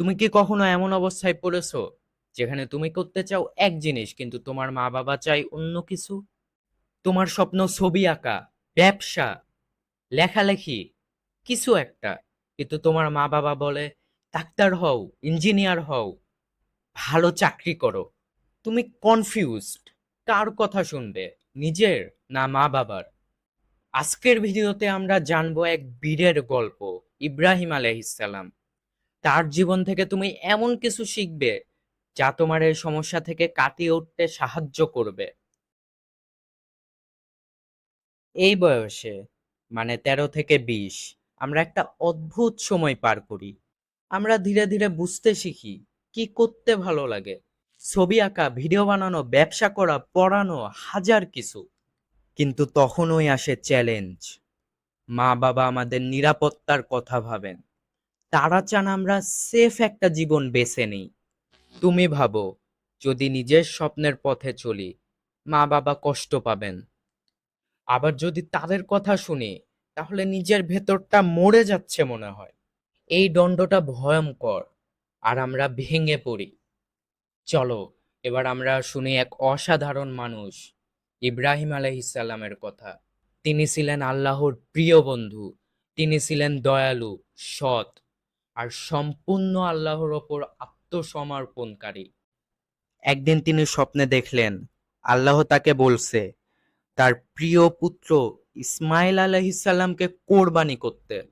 তুমি কি কখনো এমন অবস্থায় পড়েছো যেখানে তুমি করতে চাও এক জিনিস, কিন্তু তোমার মা বাবা চাই অন্য কিছু? তোমার স্বপ্ন ছবি আঁকা, ব্যবসা, লেখালেখি, কিছু একটা। কিন্তু তোমার মা বাবা বলে, ডাক্তার হও, ইঞ্জিনিয়ার হও, ভালো চাকরি করো। তুমি কনফিউজড কার কথা শুনবে, নিজের না মা বাবার আজকের ভিডিওতে আমরা জানব এক বীরের গল্প, ইব্রাহিম আলহিসাল্লাম তার জীবন থেকে তুমি এমন কিছু শিখবে, যা তোমার এই সমস্যা থেকে কাটিয়ে উঠতে সাহায্য করবে। এই বয়সে মানে তেরো থেকে বিশ, আমরা একটা অদ্ভুত সময় পার করি। আমরা ধীরে ধীরে বুঝতে শিখি, কি করতে ভালো লাগে। ছবি আঁকা, ভিডিও বানানো, ব্যবসা করা, পড়ানো, হাজার কিছু। কিন্তু তখনই আসে চ্যালেঞ্জ মা বাবা আমাদের নিরাপত্তার কথা ভাবেন। তারা চান আমরা সেফ একটা জীবন বেছে নিই। তুমি ভাবো, যদি নিজের স্বপ্নের পথে চলি মা বাবা কষ্ট পাবেন। আবার যদি তাদের কথা শুনি, তাহলে নিজের ভেতরটা মরে যাচ্ছে মনে হয়। এই দণ্ডটা ভয়ঙ্কর, আর আমরা ভেঙে পড়ি। চলো, এবার আমরা শুনি এক অসাধারণ মানুষ, ইব্রাহিম আলাইহিসাল্লামের কথা। তিনি ছিলেন আল্লাহর প্রিয় বন্ধু, তিনি ছিলেন দয়ালু, সৎ আর সম্পূর্ণ আল্লাহর ওপর আত্মসমর্পণকারী। একদিন তিনি স্বপ্নে দেখলেন, আল্লাহ তাকে বলছে, তার প্রিয় পুত্র ইসমাইল আলাইহিসাল্লামকে কোরবানি করতে।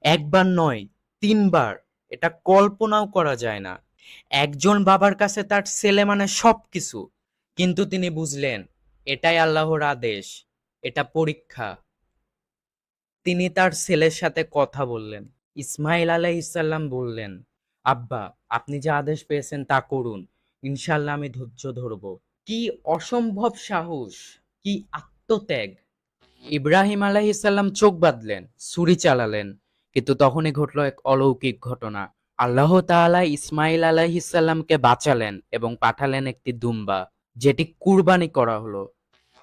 একবার নয়, তিনবার। এটা কল্পনাও করা যায় না। একজন বাবার কাছে তার ছেলে মানে সবকিছু। কিন্তু তিনি বুঝলেন, এটাই আল্লাহর আদেশ, এটা পরীক্ষা। তিনি তার ছেলের সাথে কথা বললেন। ইসমাইল আলাইহিসাল্লাম বললেন, আব্বা, আপনি যে আদেশ পেয়েছেন তা করুন। ইনশাল্লাহ আমি ধৈর্য ধরব। কি অসম্ভব সাহস, কি আত্মত্যাগ। ইব্রাহিম আলাইহিসাল্লাম চোখ বাঁধলেন, ছুরি চালালেন, কিন্তু তখনই ঘটল এক অলৌকিক ঘটনা। আল্লাহ তাআলা ইসমাইল আলাইহিসাল্লামকে বাঁচালেন এবং পাঠালেন একটি দুম্বা, যেটি কুরবানি করা হলো।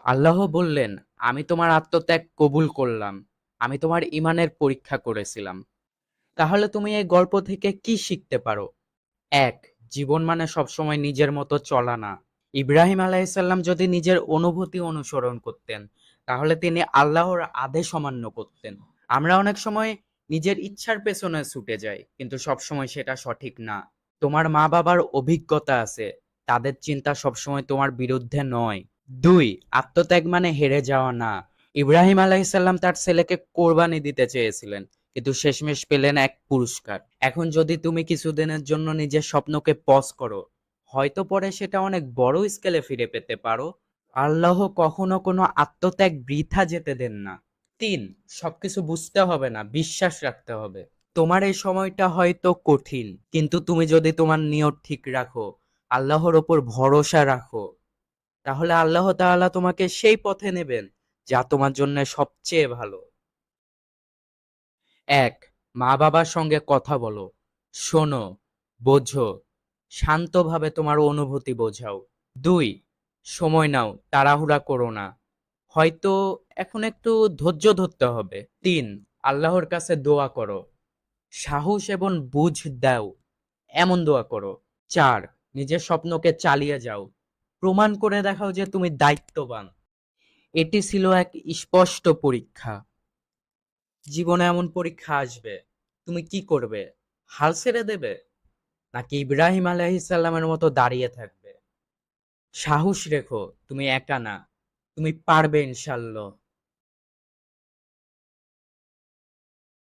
আল্লাহ বললেন, আমি তোমার আত্মত্যাগ কবুল করলাম। আমি তোমার ইমানের পরীক্ষা করেছিলাম। তাহলে তুমি এই গল্প থেকে কি শিখতে পারো? এক, জীবন মানে সবসময় নিজের মতো চলা না। ইব্রাহিম আলাইসাল্লাম যদি নিজের অনুভূতি অনুসরণ করতেন, তাহলে তিনি আল্লাহর আদেশ অমান্য করতেন। আমরা অনেক সময় নিজের ইচ্ছার পেছনে ছুটে যাই, কিন্তু সবসময় সেটা সঠিক না। তোমার মা বাবার অভিজ্ঞতা আছে, তাদের চিন্তা সবসময় তোমার বিরুদ্ধে নয়। দুই, আত্মত্যাগ মানে হেরে যাওয়া না। ইব্রাহিম আলাইসাল্লাম তার ছেলেকে কোরবানি দিতে চেয়েছিলেন কিন্তু শেষমেশ পেলেন এক পুরস্কার। এখন যদি তুমি কিছুদিনের জন্য নিজের স্বপ্নকে পজ করো, হয়তো পরে সেটা অনেক বড় স্কেলে ফিরে পেতে পারো। আল্লাহ কখনো কোনো আত্মত্যাগ বৃথা যেতে দেন না। তিন, সবকিছু বুঝতে হবে না, বিশ্বাস রাখতে হবে। তোমার এই সময়টা হয়তো কঠিন, কিন্তু তুমি যদি তোমার নিয়ত ঠিক রাখো, আল্লাহর ওপর ভরসা রাখো, তাহলে আল্লাহ তাআলা তোমাকে সেই পথে নেবেন যা তোমার জন্য সবচেয়ে ভালো। এক মা বাবার সঙ্গে কথা বলো। শোনো, বোঝো, শান্তভাবে তোমার অনুভূতি বোঝাও। দুই, সময় নাও, তাড়াহুড়া করো না। হয়তো এখন একটু ধৈর্য ধরতে হবে। তিন, আল্লাহর কাছে দোয়া করো। সাহস এবং বুঝ দাও, এমন দোয়া করো। চার, নিজের স্বপ্নকে চালিয়ে যাও। প্রমাণ করে দেখাও যে তুমি দায়িত্ববান। এটি ছিল এক স্পষ্ট পরীক্ষা। জীবনে এমন পরীক্ষা আসবে, তুমি কি করবে? হাল ছেড়ে দেবে? নাকি ইব্রাহিম আলাইহিসাল্লামের মতো দাঁড়িয়ে থাকবে? সাহস রেখো, তুমি একা না, তুমি পারবে ইনশাল্লাহ